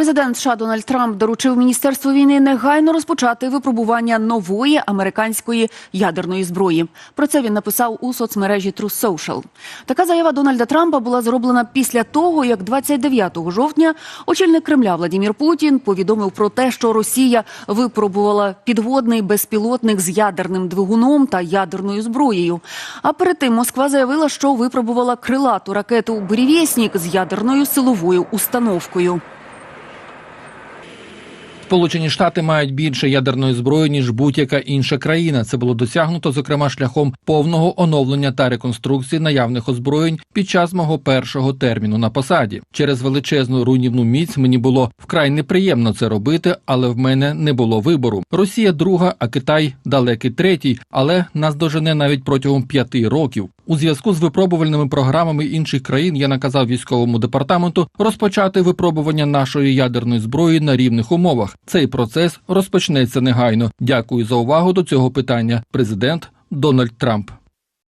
Президент США Дональд Трамп доручив міністерству війни негайно розпочати випробування нової американської ядерної зброї. Про це він написав у соцмережі True Social. Така заява Дональда Трампа була зроблена після того, як 29 жовтня очільник Кремля Владімір Путін повідомив про те, що Росія випробувала підводний безпілотник з ядерним двигуном та ядерною зброєю. А перед тим Москва заявила, що випробувала крилату ракету «Бурєвєснік» з ядерною силовою установкою. Сполучені Штати мають більше ядерної зброї ніж будь-яка інша країна. Це було досягнуто зокрема шляхом повного оновлення та реконструкції наявних озброєнь під час мого першого терміну на посаді. Через величезну руйнівну міць мені було вкрай неприємно це робити, але в мене не було вибору. Росія друга, а Китай далекий третій, але нас дожене навіть протягом п'яти років. У зв'язку з випробувальними програмами інших країн я наказав військовому департаменту розпочати випробування нашої ядерної зброї на рівних умовах. Цей процес розпочнеться негайно. Дякую за увагу до цього питання. Президент Дональд Трамп.